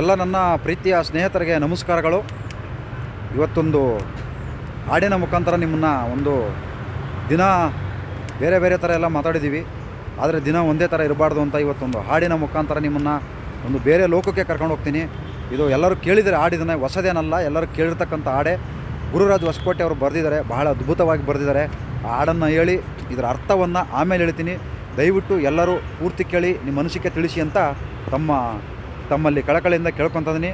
ಎಲ್ಲ ನನ್ನ ಪ್ರೀತಿಯ ಸ್ನೇಹಿತರಿಗೆ ನಮಸ್ಕಾರಗಳು. ಇವತ್ತೊಂದು ಹಾಡಿನ ಮುಖಾಂತರ ನಿಮ್ಮನ್ನು ಒಂದು ದಿನ ಬೇರೆ ಬೇರೆ ಥರ ಎಲ್ಲ ಮಾತಾಡಿದ್ದೀವಿ. ಆದರೆ ದಿನ ಒಂದೇ ಥರ ಇರಬಾರ್ದು ಅಂತ ಇವತ್ತೊಂದು ಹಾಡಿನ ಮುಖಾಂತರ ನಿಮ್ಮನ್ನು ಒಂದು ಬೇರೆ ಲೋಕಕ್ಕೆ ಕರ್ಕೊಂಡು ಹೋಗ್ತೀನಿ. ಇದು ಎಲ್ಲರೂ ಕೇಳಿದರೆ ಹಾಡಿದನ್ನ ಹೊಸದೇನಲ್ಲ, ಎಲ್ಲರೂ ಕೇಳಿರ್ತಕ್ಕಂಥ ಹಾಡೆ. ಗುರುರಾಜ್ ಹೊಸಕೋಟೆ ಅವರು ಬರೆದಿದ್ದಾರೆ, ಬಹಳ ಅದ್ಭುತವಾಗಿ ಬರೆದಿದ್ದಾರೆ. ಆ ಹಾಡನ್ನು ಹೇಳಿ, ಇದರ ಅರ್ಥವನ್ನು ಆಮೇಲೆ ಹೇಳ್ತೀನಿ. ದಯವಿಟ್ಟು ಎಲ್ಲರೂ ಪೂರ್ತಿ ಕೇಳಿ, ನಿಮ್ಮ ಮನಸ್ಸಿಗೆ ತಿಳಿಸಿ ಅಂತ ತಮ್ಮ ತಮ್ಮಲ್ಲಿ ಕಳಕಳಿಯಿಂದ ಕೇಳ್ಕೊತಿದ್ದೀನಿ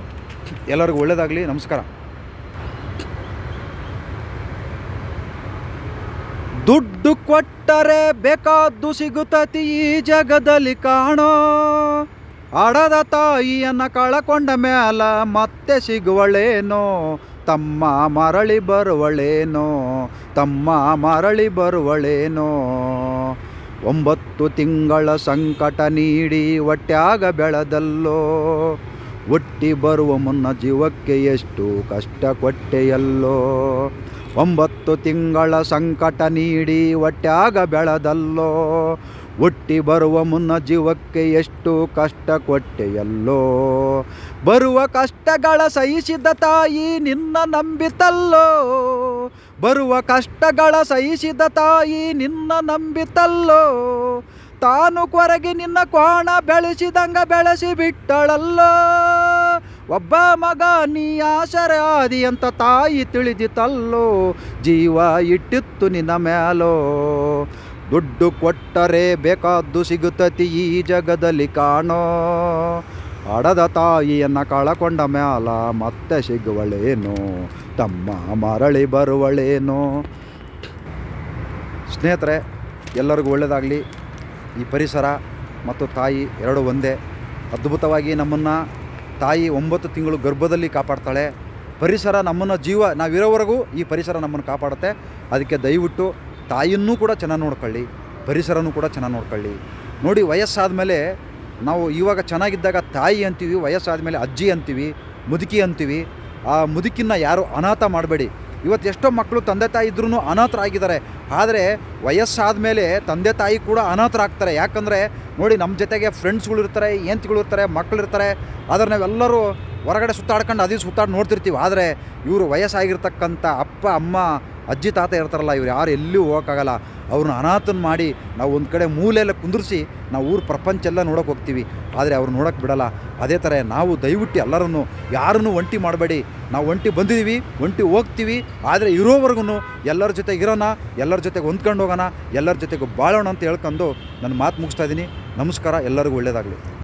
ಎಲ್ಲರಿಗೂ ಒಳ್ಳೆಯದಾಗಲಿ ನಮಸ್ಕಾರ. ದುಡ್ಡು ಕೊಟ್ಟರೆ ಬೇಕಾದ್ದು ಸಿಗುತ್ತತಿ ಈ ಜಗದಲ್ಲಿ ಕಾಣೋ. ಅಡದ ತಾಯಿಯನ್ನು ಕಳಕೊಂಡ ಮ್ಯಾಲ ಮತ್ತೆ ಸಿಗುವಳೇನೋ. ತಮ್ಮ ಮರಳಿ ಬರುವಳೇನೋ. ತಮ್ಮ ಮರಳಿ ಬರುವಳೇನೋ. ಒಂಬತ್ತು ತಿಂಗಳ ಸಂಕಟ ನೀಡಿ ಹೊಟ್ಯಾಗ ಬೆಳೆದಲ್ಲೋ. ಒಟ್ಟಿ ಬರುವ ಮುನ್ನ ಜೀವಕ್ಕೆ ಎಷ್ಟು ಕಷ್ಟ ಕೊಟ್ಟೆಯಲ್ಲೋ. ಒಂಬತ್ತು ತಿಂಗಳ ಸಂಕಟ ನೀಡಿ ಹೊಟ್ಯಾಗ ಬೆಳೆದಲ್ಲೋ. ಒಟ್ಟಿ ಬರುವ ಮುನ್ನ ಜೀವಕ್ಕೆ ಎಷ್ಟು ಕಷ್ಟ ಕೊಟ್ಟೆಯಲ್ಲೋ. ಬರುವ ಕಷ್ಟಗಳ ಸಹಿಸಿದ ತಾಯಿ ನಿನ್ನ ನಂಬಿತಲ್ಲೋ. ಬರುವ ಕಷ್ಟಗಳ ಸಹಿಸಿದ ತಾಯಿ ನಿನ್ನ ನಂಬಿತಲ್ಲೋ? ತಾನು ಕೊರಗಿ ನಿನ್ನ ಕೋಣ ಬೆಳೆಸಿದಂಗ ಬೆಳೆಸಿ ಬಿಟ್ಟಳಲ್ಲೋ ಒಬ್ಬ ಮಗ ನೀ ಆಶರಾದಿ ಅಂತ ತಾಯಿ ತಿಳಿದಿತಲ್ಲೋ? ಜೀವ ಇಟ್ಟಿತ್ತು ನಿನ್ನ ಮ್ಯಾಲೋ? ದುಡ್ಡು ಕೊಟ್ಟರೆ ಬೇಕಾದ್ದು ಸಿಗುತ್ತತಿ ಈ ಜಗದಲ್ಲಿ ಕಾಣೋ? ಅಡದ ತಾಯಿಯನ್ನು ಕಳಕೊಂಡ ಮ್ಯಾಲ ಮತ್ತೆ ಸಿಗುವಳೇನೋ? ತಮ್ಮ ಮರಳಿ ಬರುವಳೇನೋ. ಸ್ನೇಹಿತರೆ, ಎಲ್ಲರಿಗೂ ಒಳ್ಳೆಯದಾಗಲಿ ಈ ಪರಿಸರ ಮತ್ತು ತಾಯಿ ಎರಡು ಒಂದೇ. ಅದ್ಭುತವಾಗಿ ನಮ್ಮನ್ನು ತಾಯಿ ಒಂಬತ್ತು ತಿಂಗಳು ಗರ್ಭದಲ್ಲಿ ಕಾಪಾಡ್ತಾಳೆ. ಪರಿಸರ ನಮ್ಮನ್ನು ಜೀವ, ನಾವಿರೋವರೆಗೂ ಈ ಪರಿಸರ ನಮ್ಮನ್ನು ಕಾಪಾಡುತ್ತೆ. ಅದಕ್ಕೆ ದಯವಿಟ್ಟು ತಾಯಿಯನ್ನೂ ಕೂಡ ಚೆನ್ನಾಗಿ ನೋಡ್ಕೊಳ್ಳಿ, ಪರಿಸರನೂ ಕೂಡ ಚೆನ್ನಾಗಿ ನೋಡ್ಕೊಳ್ಳಿ. ನೋಡಿ ವಯಸ್ಸಾದ ಮೇಲೆ ನಾವು ಇವಾಗ ಚೆನ್ನಾಗಿದ್ದಾಗ ತಾಯಿ ಅಂತೀವಿ ವಯಸ್ಸಾದ ಮೇಲೆ ಅಜ್ಜಿ ಅಂತೀವಿ, ಮುದುಕಿ ಅಂತೀವಿ. ಆ ಮುದುಕಿನ ಯಾರು ಅನಾಥ ಮಾಡಬೇಡಿ. ಇವತ್ತು ಎಷ್ಟೋ ಮಕ್ಕಳು ತಂದೆ ತಾಯಿ ಇದ್ರೂ ಅನಾಥರಾಗಿದ್ದಾರೆ. ಆದರೆ ವಯಸ್ಸಾದ ಮೇಲೆ ತಂದೆ ತಾಯಿ ಕೂಡ ಅನಾಥರಾಗ್ತಾರೆ. ಯಾಕಂದರೆ ನೋಡಿ ನಮ್ಮ ಜೊತೆಗೆ ಫ್ರೆಂಡ್ಸ್ಗಳು ಇರ್ತಾರೆ ಏಂತಿಗಳು ಇರ್ತಾರೆ ಮಕ್ಕಳು ಇರ್ತಾರೆ. ಆದರೆ ನಾವೆಲ್ಲರೂ ಹೊರಗಡೆ ಸುತ್ತಾಡ್ಕೊಂಡು ಅದೇ ಸುತ್ತಾಡಿ ನೋಡ್ತಿರ್ತೀವಿ. ಆದರೆ ಇವರು ವಯಸ್ಸಾಗಿರ್ತಕ್ಕಂಥ ಅಪ್ಪ, ಅಮ್ಮ, ಅಜ್ಜಿ, ತಾತ ಇರ್ತಾರಲ್ಲ, ಇವ್ರು ಯಾರು ಎಲ್ಲಿಯೂ ಹೋಗೋಕ್ಕಾಗಲ್ಲ. ಅವ್ರನ್ನ ಅನಾಥನ ಮಾಡಿ ನಾವು ಒಂದು ಕಡೆ ಮೂಲೆಲ್ಲ ಕುಂದಿರಿಸಿ ನಾವು ಊರು ಪ್ರಪಂಚ ಎಲ್ಲ ನೋಡೋಕೆ ಹೋಗ್ತೀವಿ. ಆದರೆ ಅವ್ರು ನೋಡೋಕೆ ಬಿಡಲ್ಲ. ಅದೇ ಥರ ನಾವು ದಯವಿಟ್ಟು ಎಲ್ಲರನ್ನು ಯಾರನ್ನು ಒಂಟಿ ಮಾಡಬೇಡಿ. ನಾವು ಒಂಟಿ ಬಂದಿದ್ದೀವಿ ಒಂಟಿ ಹೋಗ್ತೀವಿ. ಆದರೆ ಇರೋವರೆಗೂ ಎಲ್ಲರ ಜೊತೆ ಇರೋಣ, ಎಲ್ಲರ ಜೊತೆಗೆ ಹೊಂದ್ಕೊಂಡು ಹೋಗೋಣ, ಎಲ್ಲರ ಜೊತೆಗೂ ಬಾಳೋಣ ಅಂತ ಹೇಳ್ಕೊಂಡು ನನ್ನ ಮಾತು ಮುಗಿಸ್ತಾ ಇದ್ದೀನಿ ನಮಸ್ಕಾರ, ಎಲ್ಲರಿಗೂ ಒಳ್ಳೆಯದಾಗಲಿ